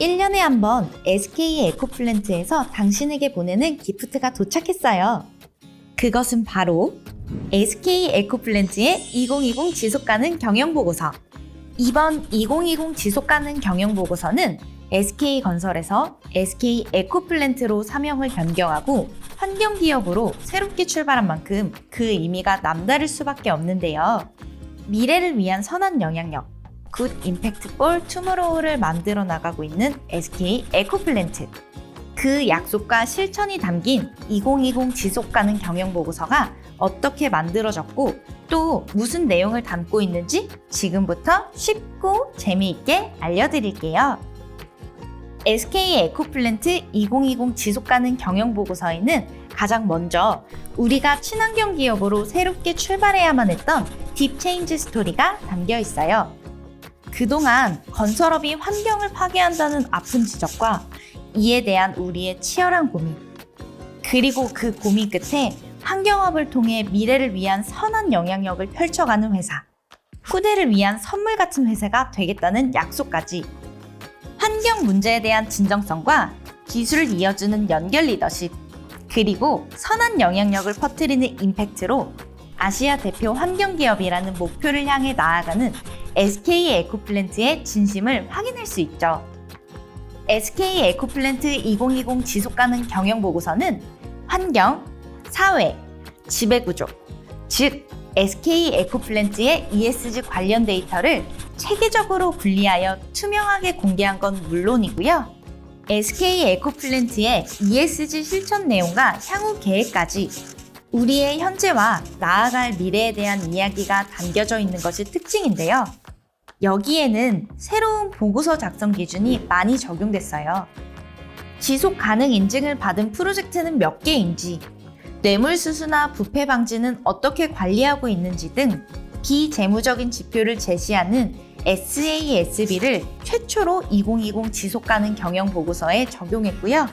1년에 한 번 SK 에코플랜트에서 당신에게 보내는 기프트가 도착했어요. 그것은 바로 SK 에코플랜트의 2020 지속가능 경영보고서. 이번 2020 지속가능 경영보고서는 SK건설에서 SK 에코플랜트로 사명을 변경하고 환경기업으로 새롭게 출발한 만큼 그 의미가 남다를 수밖에 없는데요. 미래를 위한 선한 영향력, 굿 임팩트 볼 투모로우를 만들어 나가고 있는 SK 에코플랜트. 그 약속과 실천이 담긴 2020 지속 가능 경영 보고서가 어떻게 만들어졌고 또 무슨 내용을 담고 있는지 지금부터 쉽고 재미있게 알려드릴게요. SK 에코플랜트 2020 지속 가능 경영 보고서에는 가장 먼저 우리가 친환경 기업으로 새롭게 출발해야만 했던 딥체인지 스토리가 담겨 있어요. 그동안 건설업이 환경을 파괴한다는 아픈 지적과 이에 대한 우리의 치열한 고민. 그리고 그 고민 끝에 환경업을 통해 미래를 위한 선한 영향력을 펼쳐가는 회사. 후대를 위한 선물 같은 회사가 되겠다는 약속까지. 환경 문제에 대한 진정성과 기술을 이어주는 연결 리더십. 그리고 선한 영향력을 퍼뜨리는 임팩트로 아시아 대표 환경기업이라는 목표를 향해 나아가는 SK 에코플랜트의 진심을 확인할 수 있죠. SK 에코플랜트 2020 지속가능 경영 보고서는 환경, 사회, 지배구조, 즉 SK 에코플랜트의 ESG 관련 데이터를 체계적으로 분리하여 투명하게 공개한 건 물론이고요. SK 에코플랜트의 ESG 실천 내용과 향후 계획까지 우리의 현재와 나아갈 미래에 대한 이야기가 담겨져 있는 것이 특징인데요. 여기에는 새로운 보고서 작성 기준이 많이 적용됐어요. 지속 가능 인증을 받은 프로젝트는 몇 개인지, 뇌물수수나 부패 방지는 어떻게 관리하고 있는지 등 비재무적인 지표를 제시하는 SASB를 최초로 2020 지속 가능 경영 보고서에 적용했고요.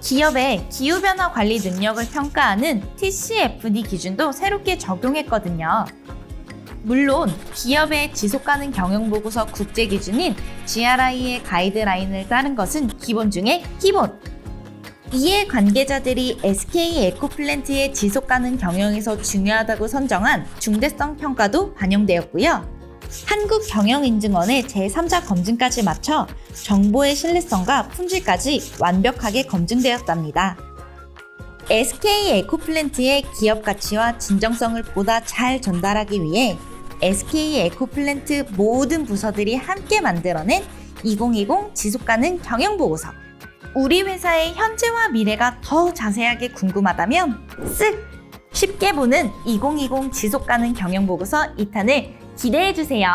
기업의 기후변화 관리 능력을 평가하는 TCFD 기준도 새롭게 적용했거든요. 물론 기업의 지속 가능 경영 보고서 국제 기준인 GRI의 가이드라인을 따른 것은 기본 중에 기본. 이에 관계자들이 SK 에코플랜트의 지속 가능 경영에서 중요하다고 선정한 중대성 평가도 반영되었고요. 한국경영인증원의 제3자 검증까지 마쳐 정보의 신뢰성과 품질까지 완벽하게 검증되었답니다. SK 에코플랜트의 기업 가치와 진정성을 보다 잘 전달하기 위해 SK 에코플랜트 모든 부서들이 함께 만들어낸 2020 지속가능 경영보고서. 우리 회사의 현재와 미래가 더 자세하게 궁금하다면 쓱! 쉽게 보는 2020 지속가능 경영보고서 2탄을 기대해주세요.